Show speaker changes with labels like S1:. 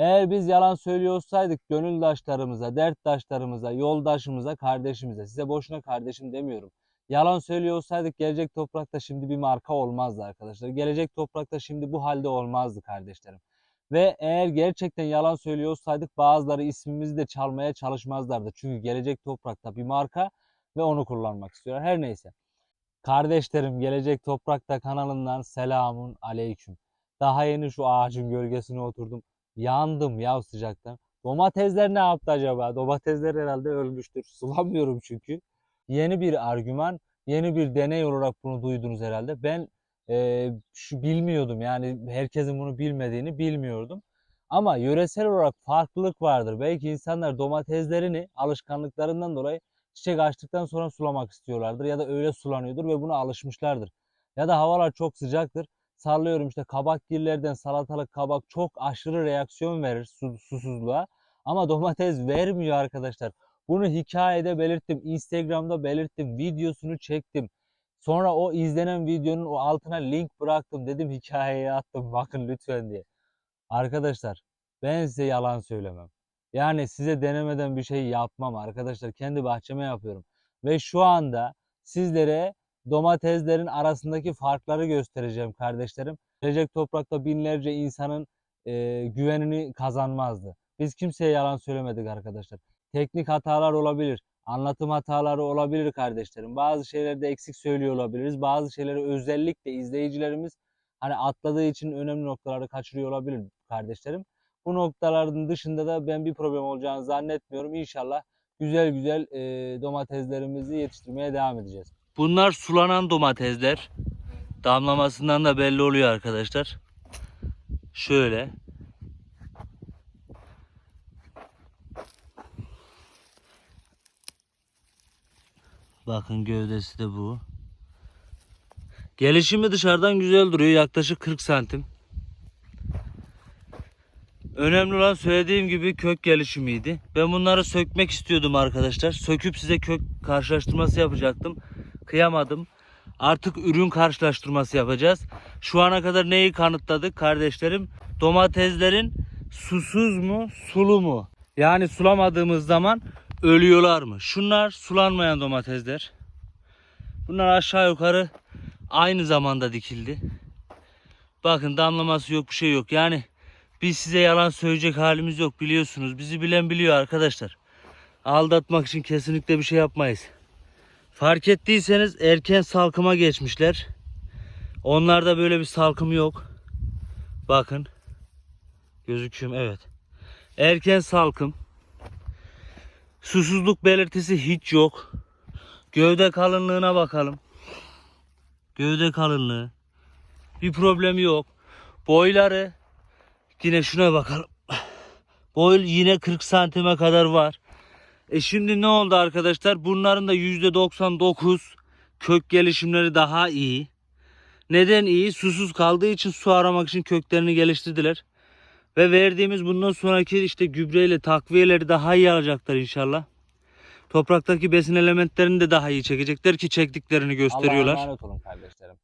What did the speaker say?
S1: Eğer biz yalan söylüyor olsaydık gönüldaşlarımıza, derttaşlarımıza, yoldaşımıza, kardeşimize, size boşuna kardeşim demiyorum. Yalan söylüyor olsaydık gelecek toprakta şimdi bir marka olmazdı arkadaşlar. Gelecek toprakta şimdi bu halde olmazdı kardeşlerim. Ve eğer gerçekten yalan söylüyor olsaydık bazıları ismimizi de çalmaya çalışmazlardı. Çünkü gelecek toprakta bir marka ve onu kullanmak istiyorlar. Her neyse. Kardeşlerim Gelecek Toprakta kanalından selamun aleyküm. Daha yeni şu ağacın gölgesine oturdum. Yandım ya sıcaktan. Domatesler ne yaptı acaba? Domatesler herhalde ölmüştür. Sulamıyorum çünkü. Yeni bir argüman, yeni bir deney olarak bunu duydunuz herhalde. Ben e, şu bilmiyordum yani herkesin bunu bilmediğini bilmiyordum. Ama yöresel olarak farklılık vardır. Belki insanlar domateslerini alışkanlıklarından dolayı çiçek açtıktan sonra sulamak istiyorlardır ya da öyle sulanıyordur ve buna alışmışlardır. Ya da havalar çok sıcaktır. Sallıyorum işte kabakgillerden salatalık kabak çok aşırı reaksiyon verir su, susuzluğa. Ama domates vermiyor arkadaşlar. Bunu hikayede belirttim, Instagram'da belirttim, videosunu çektim. Sonra o izlenen videonun o altına link bıraktım. Dedim hikayeye attım bakın lütfen diye. Arkadaşlar ben size yalan söylemem. Yani size denemeden bir şey yapmam arkadaşlar. Kendi bahçeme yapıyorum. Ve şu anda sizlere domateslerin arasındaki farkları göstereceğim kardeşlerim. Gelecek toprakta binlerce insanın e, güvenini kazanmazdı. Biz kimseye yalan söylemedik arkadaşlar. Teknik hatalar olabilir. Anlatım hataları olabilir kardeşlerim. Bazı şeylerde eksik söylüyor olabiliriz. Bazı şeyleri özellikle izleyicilerimiz hani atladığı için önemli noktaları kaçırıyor olabilir kardeşlerim. Bu noktaların dışında da ben bir problem olacağını zannetmiyorum. İnşallah güzel güzel e, domateslerimizi yetiştirmeye devam edeceğiz. Bunlar sulanan domatesler. Damlamasından da belli oluyor arkadaşlar. Şöyle. Bakın gövdesi de bu. Gelişimi dışarıdan güzel duruyor. Yaklaşık 40 santim. Önemli olan söylediğim gibi kök gelişimiydi. Ben bunları sökmek istiyordum arkadaşlar. Söküp size kök karşılaştırması yapacaktım. Kıyamadım. Artık ürün karşılaştırması yapacağız. Şu ana kadar neyi kanıtladık kardeşlerim? Domateslerin susuz mu, sulu mu? Yani sulamadığımız zaman ölüyorlar mı? Şunlar sulanmayan domatesler. Bunlar aşağı yukarı aynı zamanda dikildi. Bakın damlaması yok bir şey yok. Yani biz size yalan söyleyecek halimiz yok biliyorsunuz. Bizi bilen biliyor arkadaşlar. Aldatmak için kesinlikle bir şey yapmayız. Fark ettiyseniz erken salkıma geçmişler. Onlarda böyle bir salkım yok. Bakın. Gözüküyor mu? Evet. Erken salkım. Susuzluk belirtisi hiç yok. Gövde kalınlığına bakalım. Gövde kalınlığı. Bir problemi yok. Boyları yine şuna bakalım. Boy yine 40 santime kadar var. E şimdi ne oldu arkadaşlar? Bunların da %99 kök gelişimleri daha iyi. Neden iyi? Susuz kaldığı için su aramak için köklerini geliştirdiler. Ve verdiğimiz bundan sonraki işte gübreyle takviyeleri daha iyi alacaklar inşallah. Topraktaki besin elementlerini de daha iyi çekecekler ki çektiklerini gösteriyorlar.
S2: Allah'a emanet olun kardeşlerim.